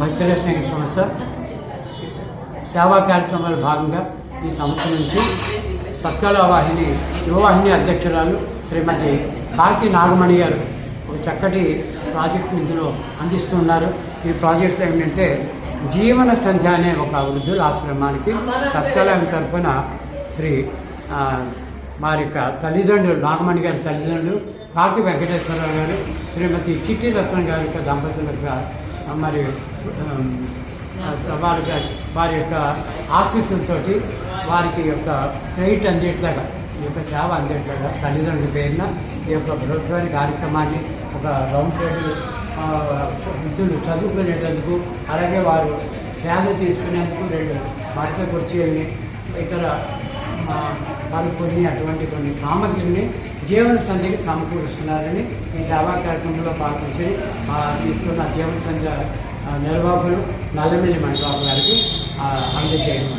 భక్తుల సంస్థ. సేవా కార్యక్రమాల భాగంగా ఈ సంస్థ నుంచి సత్కాల వాహిని యువవాహిని అధ్యక్షురాలు శ్రీమతి కాకి నాగమణి గారు ఒక చక్కటి ప్రాజెక్ట్ ఇందులో అందిస్తున్నారు. ఈ ప్రాజెక్టులో ఏంటంటే జీవన సంధ్య అనే ఒక వృద్ధుల ఆశ్రమానికి సత్కాలం తరఫున శ్రీ వారి యొక్క తల్లిదండ్రులు నాగమణి గారి తల్లిదండ్రులు కాకి వెంకటేశ్వరరావు గారు శ్రీమతి చిట్టి రత్నం గారి యొక్క దంపతుల మరియు మరి Um, వారి వారి యొక్క ఆశీస్సులతోటి వారికి యొక్క క్రెడిట్ అందేట్లాగా ఈ యొక్క సేవ అందేట్లాగా తల్లిదండ్రుల పేరున ఈ యొక్క ప్రభుత్వాన్ని కార్యక్రమాన్ని ఒక రౌండ్ టేబుల్ విద్యులు చదువుకునేటందుకు అలాగే వారు సేవ తీసుకునేందుకు రెండు మడత కుర్చీలని ఇతర ఆ, వారు కొన్ని అటువంటి కొన్ని సామగ్రిని జీవన సంధ్యకి సమకూరుస్తున్నారని ఈ సేవా కార్యక్రమంలో పాల్గొని తీసుకున్న జీవన సంధ్య నెలబాబులు నల్లమిల్లి మండబాబు గారికి అందజేయడం.